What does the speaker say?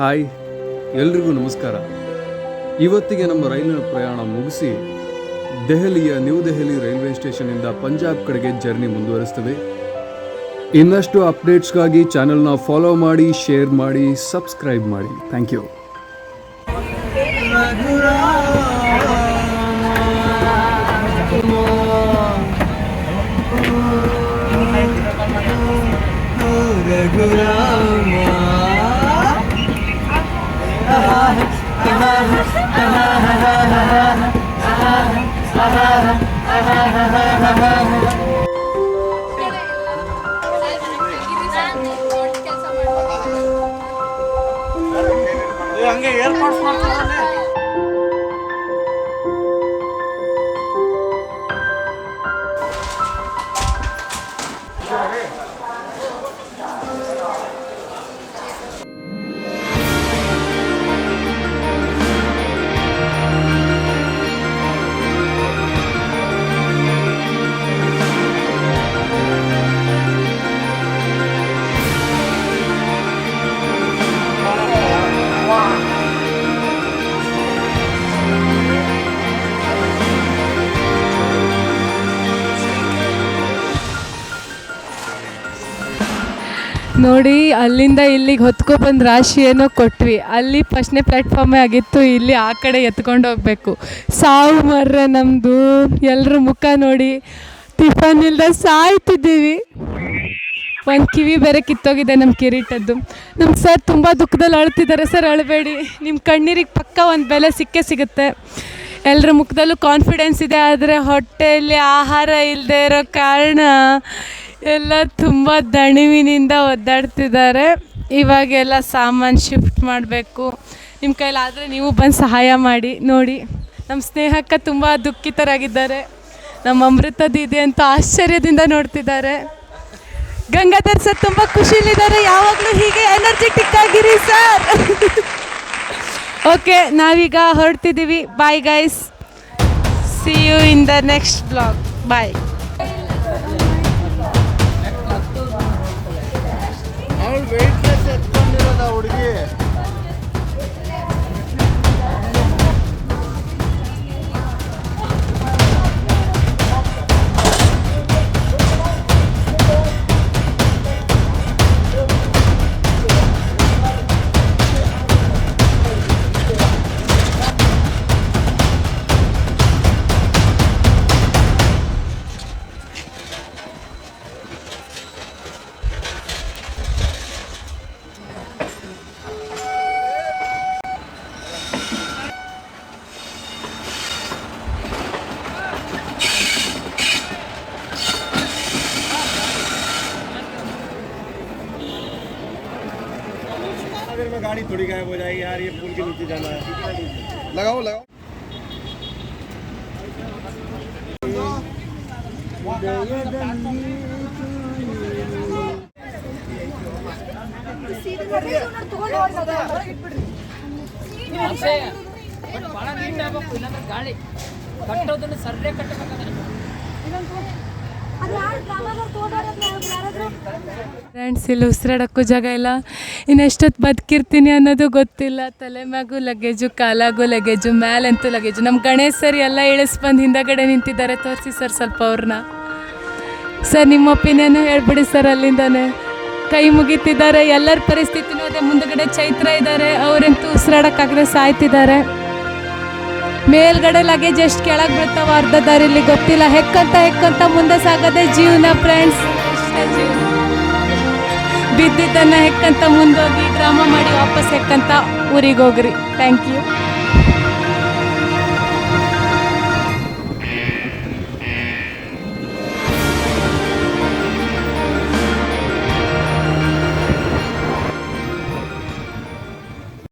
Hi, ಎಲ್ರಿಗೂ ನಮಸ್ಕಾರ. ಇವತ್ತಿಗೆ ನಮ್ಮ ರೈಲಿನ ಪ್ರಯಾಣ ಮುಗಿಸಿ ದೆಹಲಿಯ ನ್ಯೂ ದೆಹಲಿ ರೈಲ್ವೆ ಸ್ಟೇಷನಿಂದ ಪಂಜಾಬ್ ಕಡೆಗೆ ಜರ್ನಿ ಮುಂದುವರಿಸ್ತೇವೆ ಇನ್ನಷ್ಟು ಅಪ್ಡೇಟ್ಸ್ಗಾಗಿ ಚಾನೆಲ್ನ ಫಾಲೋ ಮಾಡಿ, ಶೇರ್ ಮಾಡಿ, ಸಬ್ಸ್ಕ್ರೈಬ್ ಮಾಡಿ. Thank you. ಹಂಗೆ ಏರ್ಪಾಡ್ಸ್ ಮಾಡ್ತಾರೆ ನೋಡಿ, ಅಲ್ಲಿಂದ ಇಲ್ಲಿಗೆ ಹೊತ್ಕೊ ಬಂದು ರಾಶಿ ಏನೋ ಕೊಟ್ವಿ. ಅಲ್ಲಿ ಫಸ್ಟ್ನೇ ಪ್ಲಾಟ್ಫಾರ್ಮ್ ಆಗಿತ್ತು, ಇಲ್ಲಿ ಆ ಕಡೆ ಎತ್ಕೊಂಡು ಹೋಗ್ಬೇಕು. ಸಾವು ಮರ್ರೆ ನಮ್ಮದು ಎಲ್ಲರ ಮುಖ ನೋಡಿ. ಟಿಫನ್ ಇಲ್ಲದ ಸಾಯ್ತಿದ್ದೀವಿ. ಒಂದು ಕಿವಿ ಬೇರೆ ಕಿತ್ತೋಗಿದೆ ನಮ್ಮ ಕಿರೀಟದ್ದು. ನಮ್ಮ ಸರ್ ತುಂಬ ದುಃಖದಲ್ಲಿ ಅಳ್ತಿದ್ದಾರೆ. ಸರ್, ಅಳಬೇಡಿ. ನಿಮ್ಮ ಕಣ್ಣೀರಿಗೆ ಪಕ್ಕ ಒಂದು ಬೆಲೆ ಸಿಕ್ಕೇ ಸಿಗುತ್ತೆ. ಎಲ್ಲರ ಮುಖದಲ್ಲೂ ಕಾನ್ಫಿಡೆನ್ಸ್ ಇದೆ, ಆದರೆ ಹೊಟ್ಟೆಯಲ್ಲಿ ಆಹಾರ ಇಲ್ಲದೆ ಇರೋ ಕಾರಣ ಎಲ್ಲ ತುಂಬ ದಣಿವಿನಿಂದ ಒದ್ದಾಡ್ತಿದ್ದಾರೆ. ಇವಾಗೆಲ್ಲ ಸಾಮಾನು ಶಿಫ್ಟ್ ಮಾಡಬೇಕು. ನಿಮ್ಮ ಕೈಲಾದರೆ ನೀವು ಬಂದು ಸಹಾಯ ಮಾಡಿ, ನೋಡಿ. ನಮ್ಮ ಸ್ನೇಹಕ್ಕ ತುಂಬ ದುಃಖಿತರಾಗಿದ್ದಾರೆ. ನಮ್ಮ ಅಮೃತ ಅಂತ ಅಂತೂ ಆಶ್ಚರ್ಯದಿಂದ ನೋಡ್ತಿದ್ದಾರೆ. ಗಂಗಾಧರ್ ಸರ್ ತುಂಬ ಖುಷಿಯಲ್ಲಿದ್ದಾರೆ. ಯಾವಾಗಲೂ ಹೀಗೆ ಎನರ್ಜೆಟಿಕ್ ಆಗಿರಿ ಸರ್ ಓಕೆ ನಾವೀಗ ಹೊರಡ್ತಿದ್ದೀವಿ. Bye guys see you in the next blog bye weightless ಎತ್ಕೊಂಡಿರೋದ ಹುಡುಗಿ. देर में गाड़ी थोड़ी गायब हो जाएगी यार ये पुल के नीचे जाना है लगाओ लगाओ ಭಾಳ ನೀಟ್ ಆಗ್ಬೇಕು ಇಲ್ಲಾಂದ್ರೆ ಗಾಳಿ ಕಟ್ಟೋದನ್ನು ಸರ್ರೆ ಕಟ್ಟಬೇಕಾದ್ರೆ ಫ್ರೆಂಡ್ಸ್ ಇಲ್ಲಿ ಉಸಿರಾಡೋಕ್ಕೂ ಜಾಗ ಇಲ್ಲ. ಇನ್ನೆಷ್ಟೊತ್ತು ಬದುಕಿರ್ತೀನಿ ಅನ್ನೋದು ಗೊತ್ತಿಲ್ಲ. ತಲೆ ಮ್ಯಾಗೂ ಲಗೇಜು ಕಾಲಾಗೂ ಲಗೇಜು ಮ್ಯಾಲಂತೂ ಲಗೇಜು ನಮ್ಮ ಗಣೇಶ್ ಸರ್ ಎಲ್ಲ ಇಳಿಸ್ ಬಂದು ಹಿಂದಗಡೆ ನಿಂತಿದ್ದಾರೆ. ತೋರಿಸಿ ಸರ್ ಸ್ವಲ್ಪ ಅವ್ರನ್ನ. ಸರ್, ನಿಮ್ಮ ಒಪಿನಿಯನ್ ಹೇಳ್ಬಿಡಿ ಸರ್ ಅಲ್ಲಿಂದಾನೆ. ಕೈ ಮುಗಿತಿದ್ದಾರೆ. ಎಲ್ಲರ ಪರಿಸ್ಥಿತಿನೂ ಅದೇ ಮುಂದಗಡೆ ಚೈತ್ರ ಇದ್ದಾರೆ. ಅವರಂತೂ ಉಸಿರಾಡೋಕ್ಕಾಗದೆ ಸಾಯ್ತಿದ್ದಾರೆ. ಮೇಲ್ಗಡೆ ಲಗೇಜ್ ಎಷ್ಟು ಕೆಳಗೆ ಬರ್ತಾವ ಅರ್ಧ ದಾರಿಲಿ ಗೊತ್ತಿಲ್ಲ. ಹೆಕ್ಕಂತ ಹೆಕ್ಕಂತ ಮುಂದೆ ಸಾಗದೆ ಜೀವನ ಫ್ರೆಂಡ್ಸ್ ಜೀವನ. ಬಿದ್ದಿದ್ದನ್ನ ಹೆಕ್ಕಂತ ಮುಂದೋಗಿ ಡ್ರಾಮಾ ಮಾಡಿ ವಾಪಸ್ ಹೆಕ್ಕಂತ ಊರಿಗೆ ಹೋಗ್ರಿ ಥ್ಯಾಂಕ್ ಯು